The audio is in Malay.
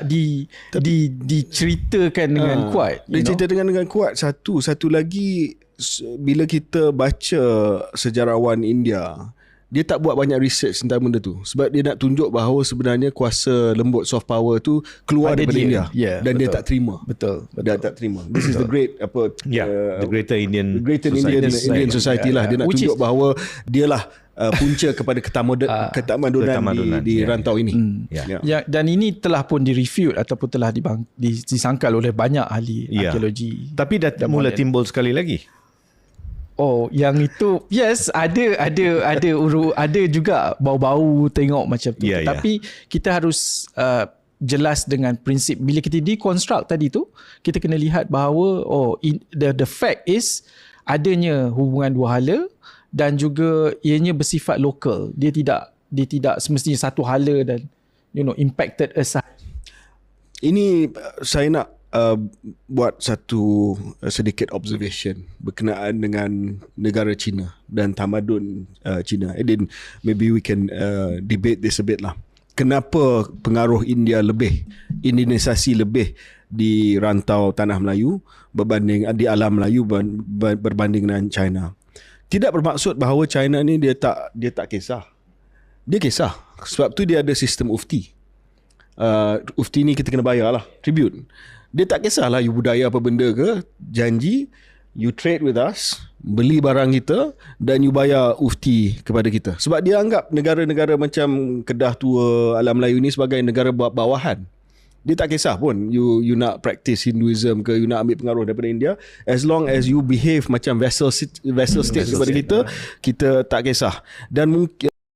di di diceritakan dengan Ah, kuat. Dia cerita dengan dengan kuat satu. Satu lagi bila kita baca sejarawan India, dia tak buat banyak research tentang benda tu sebab dia nak tunjuk bahawa sebenarnya kuasa lembut soft power tu keluar Ada daripada dia. India Ya, dan dia betul. tak terima. Betul, Dia tak terima. This is the great apa Yeah, uh, the Greater Indian Greater Society. Indian Society. Indian Society lah. Dia nak Which tunjuk is- bahawa dia lah uh, punca kepada ketamadunan ketamadunan ketamadunan, di, di ya, rantau ini. Ya. Ya. Ya, dan ini telah pun direfute ataupun telah dibang, dis- disangkal oleh banyak ahli Ya. arkeologi. Tapi dah mula moden. timbul sekali lagi. Oh, yang itu yes ada ada ada uru ada juga bau-bau tengok macam tu. Ya, ya. Tapi kita harus uh, jelas dengan prinsip bila kita deconstruct tadi tu, kita kena lihat bahawa oh in, the the fact is adanya hubungan dua hala dan juga ianya bersifat lokal. Dia tidak dia tidak semestinya satu hala dan you know impacted us Ini saya nak uh, buat satu uh, sedikit observation berkenaan dengan negara China dan tamadun uh, China. And then maybe we can uh, debate this a bit lah. Kenapa pengaruh India lebih, Indonesasi lebih di rantau tanah Melayu berbanding di alam Melayu ban- ban- berbanding dengan China. Tidak bermaksud bahawa China ni dia tak dia tak kisah. Dia kisah. Sebab tu dia ada sistem ufti uh, ufti ni kita kena bayar lah tribute dia tak kisahlah you budaya apa benda ke janji you trade with us beli barang kita dan you bayar ufti kepada kita sebab dia anggap negara-negara macam Kedah Tua Alam Melayu ni sebagai negara baw- bawahan dia tak kisah pun you you nak practice Hinduism ke you nak ambil pengaruh daripada India as long as you behave macam vessel vessel state kepada kita kita tak kisah. Dan mungkin